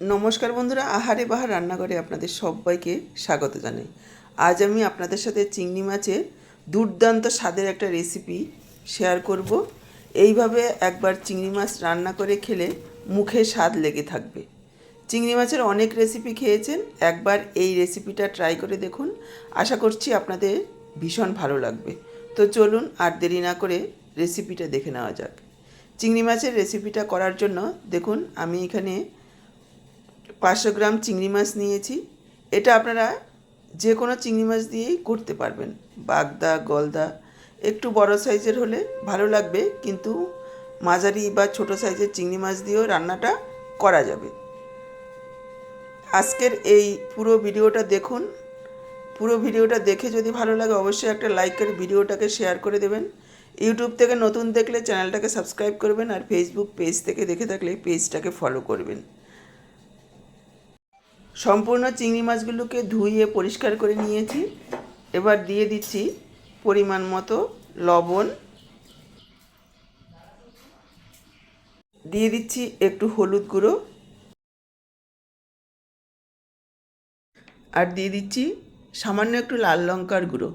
নমস্কার বন্ধুরা, আহারে বাহার রান্নাঘরে আপনাদের সবাইকে স্বাগত জানাই। আজ আমি আপনাদের সাথে চিংড়ি মাছের দুর্দান্ত স্বাদের একটা রেসিপি শেয়ার করব। এইভাবে একবার চিংড়ি মাছ রান্না করে খেলে মুখে স্বাদ লেগে থাকবে। চিংড়ি মাছের অনেক রেসিপি খেয়েছেন, একবার এই রেসিপিটা ট্রাই করে দেখুন। আশা করছি আপনাদের ভীষণ ভালো লাগবে। তো চলুন আর দেরি না করে রেসিপিটা দেখে নেওয়া যাক। চিংড়ি মাছের রেসিপিটা করার জন্য দেখুন, আমি এখানে পাঁচশো গ্রাম চিংড়ি মাছ নিয়েছি। এটা আপনারা যে কোনো চিংড়ি মাছ দিয়েই করতে পারবেন। বাগদা, গলদা, একটু বড় সাইজের হলে ভালো লাগবে, কিন্তু মাঝারি বা ছোট সাইজের চিংড়ি মাছ দিয়েও রান্নাটা করা যাবে। আজকের এই পুরো ভিডিওটা দেখুন। পুরো ভিডিওটা দেখে যদি ভালো লাগে, অবশ্যই একটা লাইক করে ভিডিওটাকে শেয়ার করে দেবেন। ইউটিউব থেকে নতুন দেখলে চ্যানেলটাকে সাবস্ক্রাইব করবেন আর ফেসবুক পেজ থেকে দেখে থাকলে পেজটাকে ফলো করবেন। সম্পূর্ণ চিংড়ি মাছগুলোকে ধুয়ে পরিষ্কার করে নিয়েছি। এবার দিয়ে দিচ্ছি পরিমাণ মতো লবণ। দিয়ে দিচ্ছি একটু হলুদ গুঁড়ো। আর দিয়ে দিচ্ছি সামান্য একটু লাল লঙ্কার গুঁড়ো।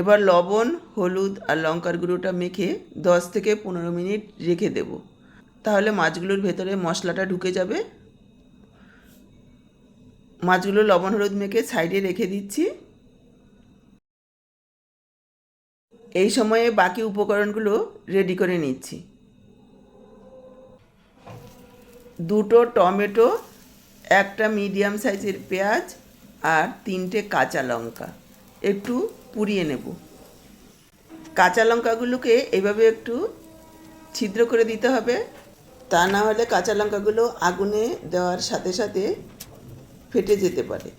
এবার লবণ, হলুদ আর লঙ্কার গুঁড়োটা মেখে দশ থেকে পনেরো মিনিট রেখে দেব। তাহলে মাছগুলোর ভেতরে মশলাটা ঢুকে যাবে। মাছগুলো লবণ হলুদ মেখে সাইডে রেখে দিচ্ছি। এই সময়ে বাকি উপকরণগুলো রেডি করে নিচ্ছি। দুটো টমেটো, একটা মিডিয়াম সাইজের পেঁয়াজ আর তিনটে কাঁচা লঙ্কা। একটু পুড়িয়ে নেব। কাঁচা লঙ্কাগুলোকে এইভাবে একটু ছিদ্র করে দিতে হবে। তা না হলে কাঁচা লঙ্কাগুলো আগুনে দেওয়ার সাথে সাথে ফেটে যেতে পারে।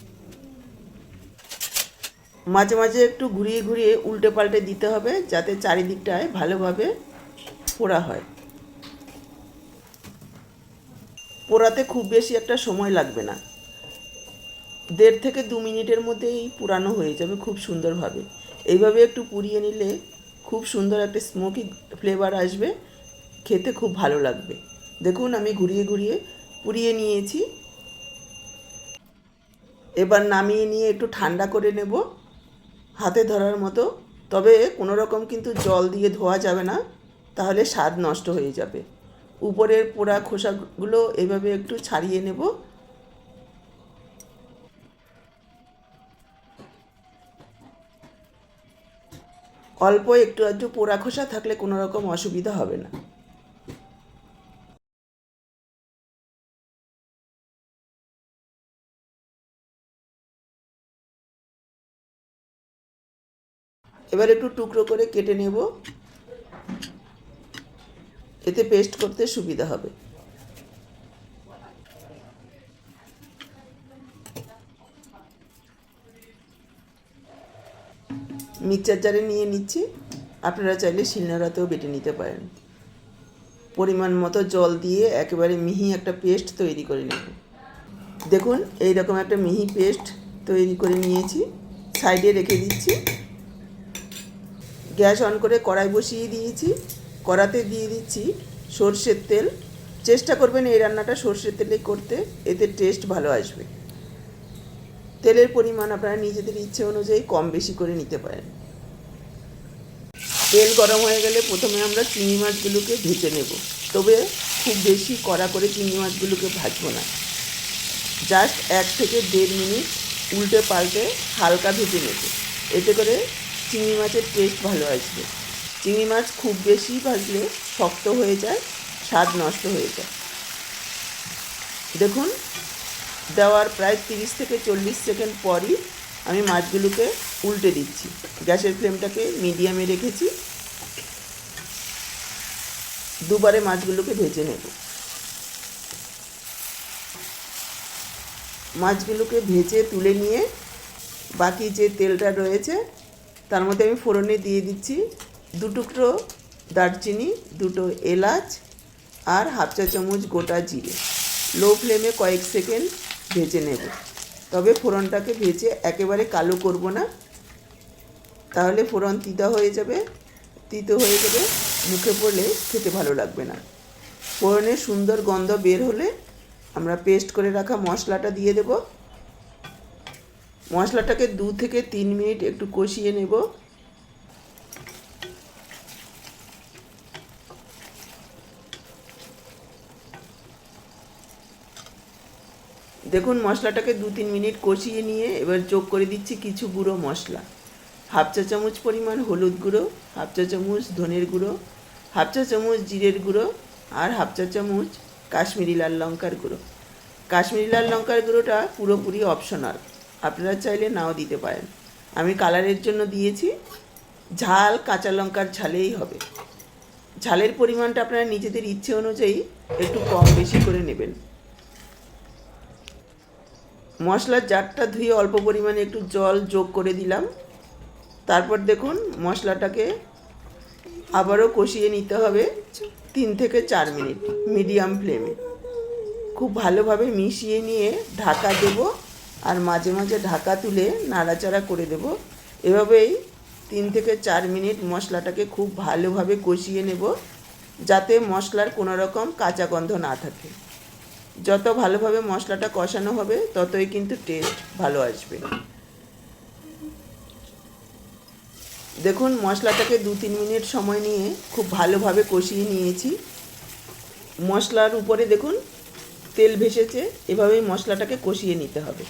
মাঝে মাঝে একটু ঘুরিয়ে ঘুরিয়ে উল্টে পাল্টে দিতে হবে যাতে চারিদিকটায় ভালোভাবে পোড়া হয়। পোড়াতে খুব বেশি একটা সময় লাগবে না। দেড় থেকে দু মিনিটের মধ্যেই পুরানো হয়ে যাবে খুব সুন্দরভাবে। এইভাবে একটু পুড়িয়ে নিলে খুব সুন্দর একটা স্মোকি ফ্লেভার আসবে, খেতে খুব ভালো লাগবে। দেখুন আমি ঘুরিয়ে ঘুরিয়ে পুড়িয়ে নিয়েছি। এবার নামিয়ে নিয়ে একটু ঠান্ডা করে নেব, হাতে ধরার মতো। তবে কোনো রকম কিন্তু জল দিয়ে ধোয়া যাবে না, তাহলে স্বাদ নষ্ট হয়ে যাবে। উপরের পোড়া খোসাগুলো এভাবে একটু ছাড়িয়ে নেব। অল্প একটু একটু পোড়া খোসা থাকলে কোনো রকম অসুবিধা হবে না। এবার একটু টুকরো করে কেটে নেব। এতে পেস্ট করতে সুবিধা হবে। মিক্সচার জারে নিয়ে নিচ্ছি। আপনারা চাইলে শিলনোড়াতেও বেটে নিতে পারেন। পরিমাণ মতো জল দিয়ে একেবারে মিহি একটা পেস্ট তৈরি করে নেব। দেখুন এই রকম একটা মিহি পেস্ট তৈরি করে নিয়েছি। সাইডে রেখে দিচ্ছি। গ্যাস অন করে কড়াই বসিয়ে দিয়েছি, কড়াতে দিয়ে দিচ্ছি সর্ষের তেল। চেষ্টা করবেন এই রান্নাটা সর্ষের তেলে করতে, এতে টেস্ট ভালো আসবে। তেলের পরিমাণ আপনারা নিজেদের ইচ্ছে অনুযায়ী কম বেশি করে নিতে পারেন। তেল গরম হয়ে গেলে প্রথমে আমরা চিংড়ি মাছগুলোকে ভেজে নেব। তবে খুব বেশি কড়া করে চিংড়ি মাছগুলোকে ভাজবো না। জাস্ট এক থেকে দেড় মিনিট উল্টে পাল্টে হালকা ভেজে নেব। এতে করে চিংড়ি মাছের টেস্ট ভালো আসবে। চিংড়ি মাছ খুব বেশি ভাজলে শক্ত হয়ে যায়, স্বাদ নষ্ট হয়ে যায়। দেখুন, দেওয়ার প্রায় তিরিশ থেকে চল্লিশ সেকেন্ড পরই আমি মাছগুলোকে উল্টে দিচ্ছি। গ্যাসের ফ্লেমটাকে মিডিয়ামে রেখেছি। দুবারে মাছগুলোকে ভেজে নেব। মাছগুলোকে ভেজে তুলে নিয়ে বাকি যে তেলটা রয়েছে তার মধ্যে আমি ফোড়নে দিয়ে দিচ্ছি দু টুকরো দারচিনি, দুটো এলাচ আর হাফ চা চামচ গোটা জিরে। লো ফ্লেমে কয়েক সেকেন্ড ভেজে নেব। তবে ফোড়নটাকে ভেজে একেবারে কালো করব না। তাহলে ফোড়ন তিতা হয়ে যাবে, তিতো হয়ে যাবে, মুখে পড়লে খেতে ভালো লাগবে না। ফোড়নের সুন্দর গন্ধ বের হলে আমরা পেস্ট করে রাখা মশলাটা দিয়ে দেব। মশলাটাকে দু থেকে তিন মিনিট একটু কষিয়ে নেব। দেখুন মশলাটাকে দু তিন মিনিট কষিয়ে নিয়ে এবার যোগ করে দিচ্ছি কিছু গুঁড়ো মশলা। হাফ চা চামচ পরিমাণ হলুদ গুঁড়ো, হাফ চা চামচ ধনের গুঁড়ো, হাফ চা চামচ জিরের গুঁড়ো আর হাফ চা চামচ কাশ্মীরি লাল লঙ্কার গুঁড়ো। কাশ্মীরি লাল লঙ্কার গুঁড়োটা পুরোপুরি অপশনাল। আপনারা চাইলে নাও দিতে পারেন। আমি কালারের জন্য দিয়েছি। ঝাল কাঁচা লঙ্কার ঝালেই হবে। ঝালের পরিমাণটা আপনারা নিজেদের ইচ্ছে অনুযায়ী একটু কম বেশি করে নেবেন। মশলার জারটা ধুয়ে অল্প পরিমাণে একটু জল যোগ করে দিলাম। তারপর দেখুন, মশলাটাকে আবারও কষিয়ে নিতে হবে তিন থেকে চার মিনিট মিডিয়াম ফ্লেমে। খুব ভালোভাবে মিশিয়ে নিয়ে ঢাকা দেব। আর মাঝে মাঝে ঢাকা তুলে নাড়াচাড়া করে দেব। এভাবেই তিন থেকে চার মিনিট মশলাটাকে খুব ভালোভাবে কষিয়ে নেব, যাতে মশলার কোনো রকম কাঁচা গন্ধ না থাকে। যত ভালোভাবে মশলাটা কষানো হবে, ততই কিন্তু টেস্ট ভালো আসবে। দেখুন, মশলাটাকে দু তিন মিনিট সময় নিয়ে খুব ভালোভাবে কষিয়ে নিয়েছি। মশলার উপরে দেখুন, তেল ভেসেছে, এভাবেই মশলাটাকে কষিয়ে নিতে হবে।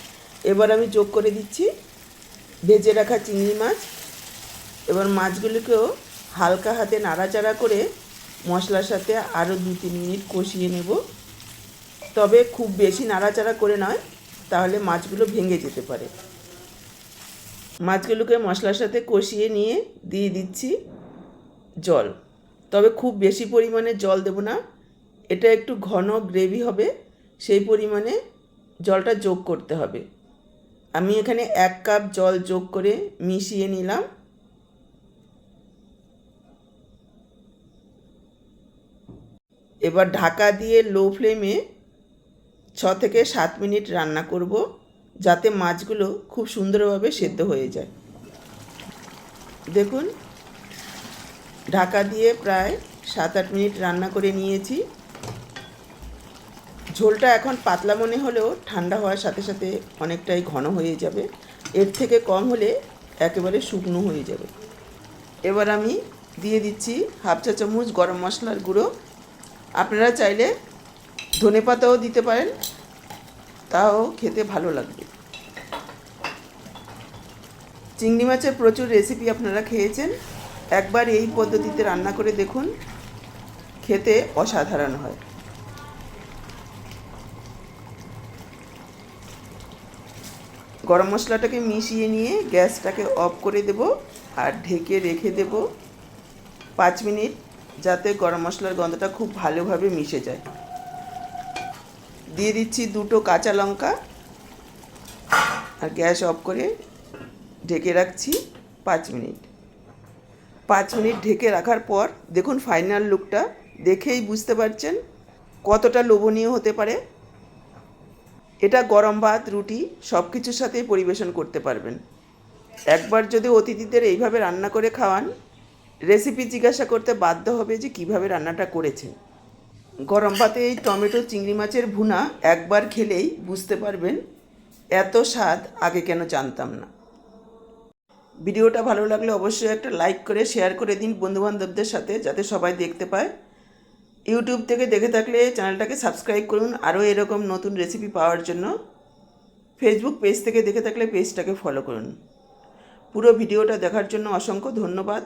এবার আমি যোগ করে দিচ্ছি, ভেজে রাখা চিংড়ি মাছ। এবার মাছগুলিকেও হালকা হাতে নাড়াচাড়া করে মশলার সাথে আরও দু তিন মিনিট কষিয়ে নেব। তবে খুব বেশি নাড়াচাড়া করে নয়, তাহলে মাছগুলো ভেঙে যেতে পারে। মাছগুলোকে মশলার সাথে কষিয়ে নিয়ে দিয়ে দিচ্ছি জল। তবে খুব বেশি পরিমাণে জল দেব না, এটা একটু ঘন গ্রেভি হবে, সেই পরিমাণে জলটা যোগ করতে হবে। আমি এখানে এক কাপ জল যোগ করে মিশিয়ে নিলাম। এবার ঢাকা দিয়ে লো ফ্লেমে ছ থেকে সাত মিনিট রান্না করব, যাতে মাছগুলো খুব সুন্দরভাবে সেদ্ধ হয়ে যায়। দেখুন, ঢাকা দিয়ে প্রায় সাত আট মিনিট রান্না করে নিয়েছি। ঝোলটা এখন পাতলা মনে হলেও ঠান্ডা হওয়ার সাথে সাথে অনেকটাই ঘন হয়ে যাবে। এর থেকে কম হলে একেবারে শুকনো হয়ে যাবে। এবার আমি দিয়ে দিচ্ছি হাফ চা চামচ গরম মশলার গুঁড়ো। আপনারা চাইলে ধনে পাতাও দিতে পারেন, তাও খেতে ভালো লাগবে। চিংড়ি মাছের প্রচুর রেসিপি আপনারা খেয়েছেন। একবার এই পদ্ধতিতে রান্না করে দেখুন, খেতে অসাধারণ হয়। গরম মশলাটাকে মিশিয়ে নিয়ে গ্যাসটাকে অফ করে দেব আর ঢেকে রেখে দেব পাঁচ মিনিট যাতে গরম মশলার গন্ধটা খুব ভালোভাবে মিশে যায়। দিয়ে দিচ্ছি দুটো কাঁচা লঙ্কা আর গ্যাস অফ করে ঢেকে রাখছি পাঁচ মিনিট। পাঁচ মিনিট ঢেকে রাখার পর দেখুন ফাইনাল লুকটা, দেখেই বুঝতে পারছেন কতটা লোভনীয় হতে পারে। এটা গরম ভাত, রুটি সব কিছুর সাথেই পরিবেশন করতে পারবেন। একবার যদি অতিথিদের এইভাবে রান্না করে খাওয়ান রেসিপি জিজ্ঞাসা করতে বাধ্য হবে যে কীভাবে রান্নাটা করেছেন। গরম ভাতে এই টমেটো, চিংড়ি মাছের ভুনা একবার খেলেই বুঝতে পারবেন এত স্বাদ আগে কেন জানতাম না। ভিডিওটা ভালো লাগলে অবশ্যই একটা লাইক করে শেয়ার করে দিন বন্ধুবান্ধবদের সাথে, যাতে সবাই দেখতে পায়। ইউটিউব থেকে দেখে থাকলে চ্যানেলটাকে সাবস্ক্রাইব করুন। আরও এরকম নতুন রেসিপি পাওয়ার জন্য ফেসবুক পেজ থেকে দেখে থাকলে পেজটাকে ফলো করুন। পুরো ভিডিওটা দেখার জন্য অসংখ্য ধন্যবাদ।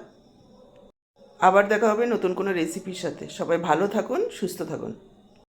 আবার দেখা হবে নতুন কোনো রেসিপির সাথে। সবাই ভালো থাকুন, সুস্থ থাকুন।